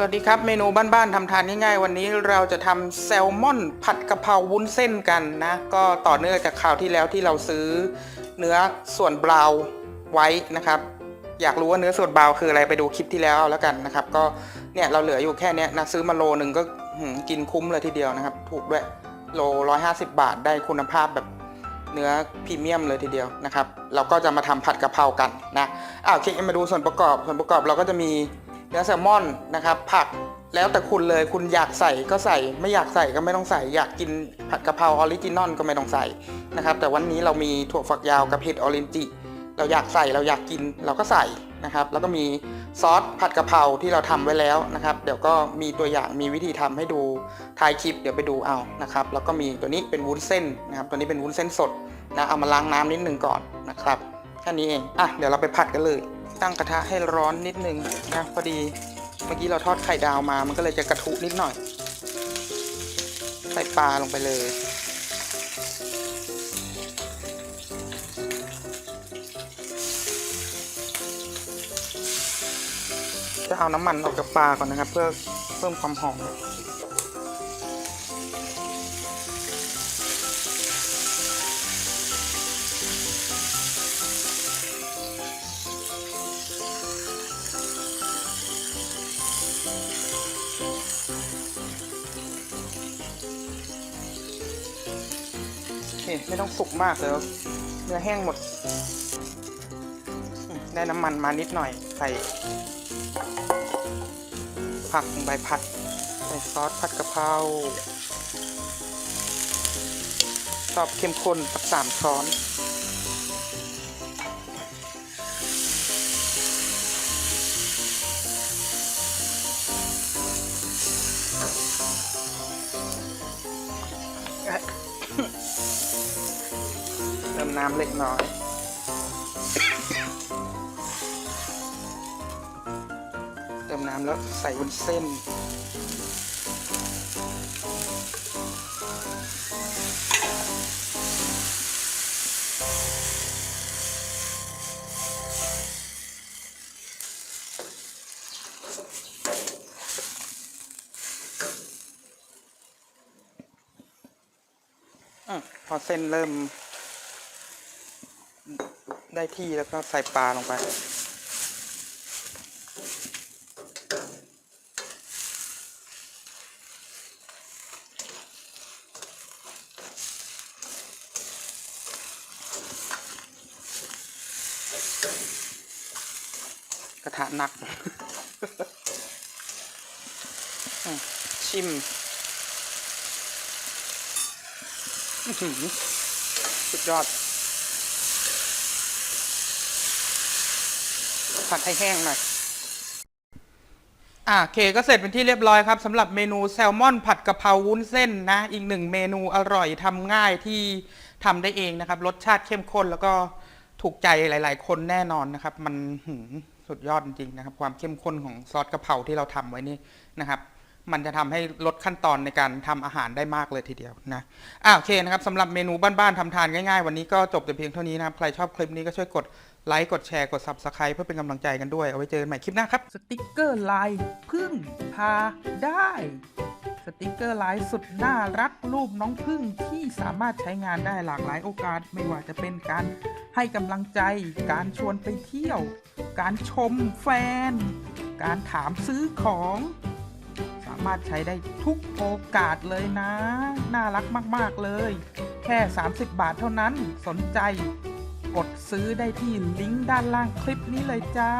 สวัสดีครับเมนูบ้านๆทำทานง่ายๆ วันนี้เราจะทำแซลมอนผัดกะเพราวุ้นเส้นกันนะ ก็ต่อเนื่องจากคราวที่แล้วที่เราซื้อเนื้อส่วนบราวไว้นะครับ อยากรู้ว่าเนื้อส่วนบราวคืออะไรไปดูคลิปที่แล้วแล้วกันนะครับ ก็เนี่ยเราเหลืออยู่แค่นี้นะซื้อมาโลหนึ่งก็กินคุ้มเลยทีเดียวนะครับ ถูกด้วยโลร้อยห้าสิบบาทได้คุณภาพแบบเนื้อพรีเมียมเลยทีเดียวนะครับ เราก็จะมาทำผัดกะเพรากันนะอ้าวโอเคมาดูส่วนประกอบส่วนประกอบเราก็จะมี เนื้อแซลมอนนะครับ ผักแล้วแต่คุณเลยคุณอยากใส่ก็ใส่ไม่อยากใส่ก็ไม่ต้องใส่ อยากกินผัดกะเพราออริจินอลก็ไม่ต้องใส่นะครับ แต่วันนี้เรามีถั่วฝักยาวกับเห็ดออเรนจิเราอยากใส่เราอยากกินเราก็ใส่นะครับ แล้วก็มีซอสผัดกะเพราที่เราทำไว้แล้วนะครับ เดี๋ยวก็มีตัวอย่างมีวิธีทำให้ดูท้ายคลิป เดี๋ยวไปดูเอานะครับ แล้วก็มีตัวนี้เป็นวุ้นเส้นนะครับ ตัวนี้เป็นวุ้นเส้นสดนะเอามาล้างน้ำนิดนึงก่อนนะครับแค่นี้เองอะเดี๋ยวเราไปผัดกันเลย ตั้งกระทะให้ร้อนนิดนึงนะพอดีเมื่อกี้เราทอดไข่ดาวมา มันก็เลยจะกระทุนิดหน่อย ใส่ปลาลงไปเลย จะเอาน้ำมันออกจากปลาก่อนนะครับ เพื่อเพิ่มความหอม นี่ไม่ต้องสุกมากเลยเนื้อแห้งหมด ได้น้ำมันมานิดหน่อย ใส่ ผักลงไปผัด ใส่ซอสผัดกะเพราชอบเข้มข้นสักสามช้อน น้ำเล็กน้อย เติมน้ำแล้วใส่บนเส้นอมพอเส้นเริ่ม ได้ที่แล้วก็ใส่ปลาลงไป กระทะหนัก ชิมสุดยอด ผัดให้แห้งหน่อยอ่าโอเคก็เสร็จเป็นที่เรียบร้อยครับสำหรับเมนูแซลมอนผัดกะเพราวุ้นเส้นนะอีกหนึ่งเมนูอร่อยทำง่ายที่ทำได้เองนะครับ รสชาติเข้มข้นแล้วก็ถูกใจหลาย ๆ คนแน่นอนนะครับ มันสุดยอดจริงๆนะครับ ความเข้มข้นของซอสกะเพราที่เราทำไว้นี่นะครับมันจะทำให้ลดขั้นตอนในการทำอาหารได้มากเลยทีเดียวนะอ่าโอเคนะครับสำหรับเมนูบ้านๆทำทานง่ายๆ วันนี้ก็จบแต่เพียงเท่านี้นะครับ ใครชอบคลิปนี้ก็ช่วยกด ไลค์ กดแชร์ กด Subscribe เพื่อเป็นกำลังใจกันด้วย เอาไว้เจอกันใหม่คลิปหน้าครับ สติกเกอร์ลายพึ่งพาได้ สติกเกอร์ลายสุดน่ารักรูปน้องพึ่งที่สามารถใช้งานได้หลากหลายโอกาส ไม่ว่าจะเป็นการให้กำลังใจ การชวนไปเที่ยว การชมแฟน การถามซื้อของ สามารถใช้ได้ทุกโอกาสเลยนะ น่ารักมาก ๆ เลย แค่ 30 บาทเท่านั้นสนใจ กดซื้อได้ที่ลิงก์ด้านล่างคลิปนี้เลยจ้า